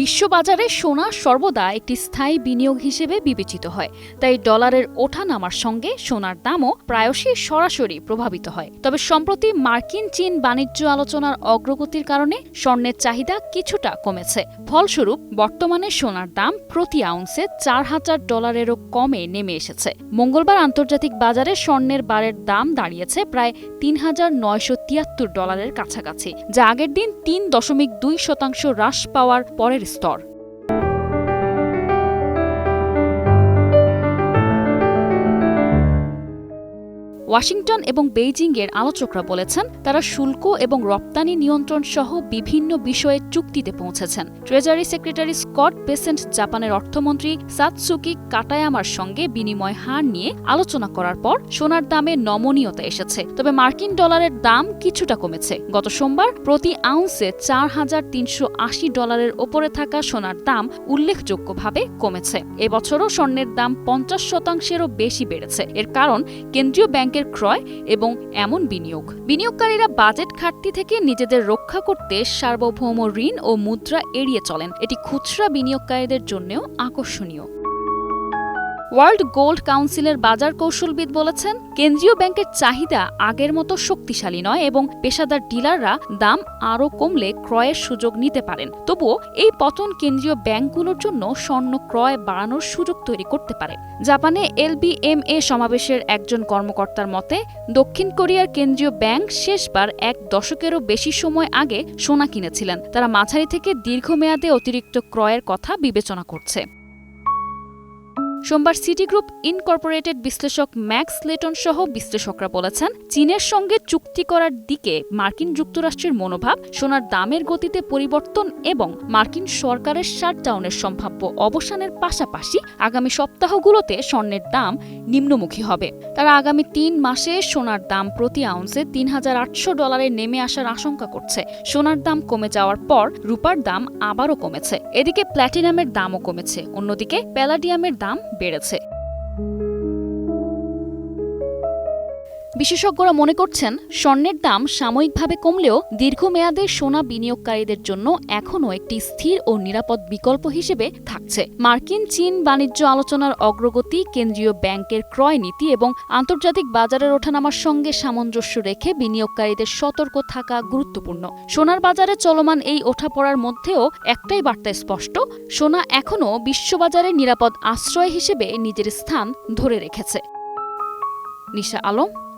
বিশ্ববাজারে সোনা সর্বদা একটি স্থায়ী বিনিয়োগ হিসেবে বিবেচিত হয়, তাই ডলারের ওঠা নামার সঙ্গে সোনার দামও প্রায়শই সরাসরি প্রভাবিত হয়। তবে সম্প্রতি মার্কিন চীন বাণিজ্য আলোচনার অগ্রগতির কারণে স্বর্ণের চাহিদা কিছুটা কমেছে। ফলস্বরূপ, বর্তমানে সোনার দাম প্রতি আউন্সে চার হাজার ডলারেরও কমে নেমে এসেছে। মঙ্গলবার আন্তর্জাতিক বাজারে স্বর্ণের বারের দাম দাঁড়িয়েছে প্রায় তিন হাজার নয়শো তিয়াত্তর ডলারের কাছাকাছি, যা আগের দিন তিন দশমিক দুই শতাংশ হ্রাস পাওয়ার পরের স্তর ওয়াশিংটন এবং বেইজিংয়ের আলোচকরা বলেছেন, তারা শুল্ক এবং রপ্তানি নিয়ন্ত্রণ সহ বিভিন্ন বিষয়ে চুক্তিতে পৌঁছেছেন। ট্রেজারি সেক্রেটারি স্কট বেসেন্ট জাপানের অর্থমন্ত্রী সাতসুকি কাটায়ামার সঙ্গে বিনিময় হার নিয়ে আলোচনা করার পর সোনার দামে নমনীয়তা এসেছে। তবে মার্কিন ডলারের দাম কিছুটা কমেছে। গত সোমবার প্রতি আউন্সে চার হাজার তিনশো আশি ডলারের ওপরে থাকা সোনার দাম উল্লেখযোগ্যভাবে কমেছে। এবছরও স্বর্ণের দাম পঞ্চাশ শতাংশেরও বেশি বেড়েছে। এর কারণ কেন্দ্রীয় ব্যাংকের ক্রয় এবং এমন বিনিয়োগ। বিনিয়োগকারীরা বাজেট ঘাটতি থেকে নিজেদের রক্ষা করতে সার্বভৌম ঋণ ও মুদ্রা এড়িয়ে চলেন। এটি খুচরা বিনিয়োগকারীদের জন্যও আকর্ষণীয়। ওয়ার্ল্ড গোল্ড কাউন্সিলের বাজার কৌশলবিদ বলেছেন, কেন্দ্রীয় ব্যাংকের চাহিদা আগের মতো শক্তিশালী নয় এবং পেশাদার ডিলাররা দাম আরও কমলে ক্রয়ের সুযোগ নিতে পারেন। তবুও এই পতন কেন্দ্রীয় ব্যাংকগুলোর জন্য স্বর্ণ ক্রয় বাড়ানোর সুযোগ তৈরি করতে পারে। জাপানে এলবিএমএ সমাবেশের একজন কর্মকর্তার মতে, দক্ষিণ কোরিয়ার কেন্দ্রীয় ব্যাংক শেষবার এক দশকেরও বেশি সময় আগে সোনা কিনেছিলেন। তারা মাঝারি থেকে দীর্ঘমেয়াদে অতিরিক্ত ক্রয়ের কথা বিবেচনা করছে। সোমবার সিটি গ্রুপ ইনকর্পোরেটেড বিশ্লেষক ম্যাক্স লেটন সহ বিশ্লেষকরা বলেছেন, চীনের সঙ্গে চুক্তি করার দিকে মার্কিন যুক্তরাষ্ট্রের মনোভাব, সোনার দামের গতিতে পরিবর্তন এবং মার্কিন সরকারের শাটডাউনের সম্ভাব্য অবসানের পাশাপাশি আগামী সপ্তাহগুলোতে স্বর্ণের দাম নিম্নমুখী হবে। তারা আগামী তিন মাসে সোনার দাম প্রতি আউন্সে তিন হাজার আটশো ডলারে নেমে আসার আশঙ্কা করছে। সোনার দাম কমে যাওয়ার পর রূপার দাম আবারও কমেছে। এদিকে প্ল্যাটিনামের দামও কমেছে। অন্যদিকে প্যালাডিয়ামের দাম বেড়েছে। বিশেষজ্ঞরা মনে করছেন, স্বর্ণের দাম সাময়িকভাবে কমলেও দীর্ঘমেয়াদে সোনা বিনিয়োগকারীদের জন্য এখনও একটি স্থির ও নিরাপদ বিকল্প হিসেবে থাকছে। মার্কিন চীন বাণিজ্য আলোচনার অগ্রগতি, কেন্দ্রীয় ব্যাংকের ক্রয় নীতি এবং আন্তর্জাতিক বাজারের ওঠানামার সঙ্গে সামঞ্জস্য রেখে বিনিয়োগকারীদের সতর্ক থাকা গুরুত্বপূর্ণ। সোনার বাজারে চলমান এই ওঠাপড়ার মধ্যেও একটাই বার্তা স্পষ্ট, সোনা এখনও বিশ্ববাজারে নিরাপদ আশ্রয় হিসেবে নিজের স্থান ধরে রেখেছে। Nisha Alam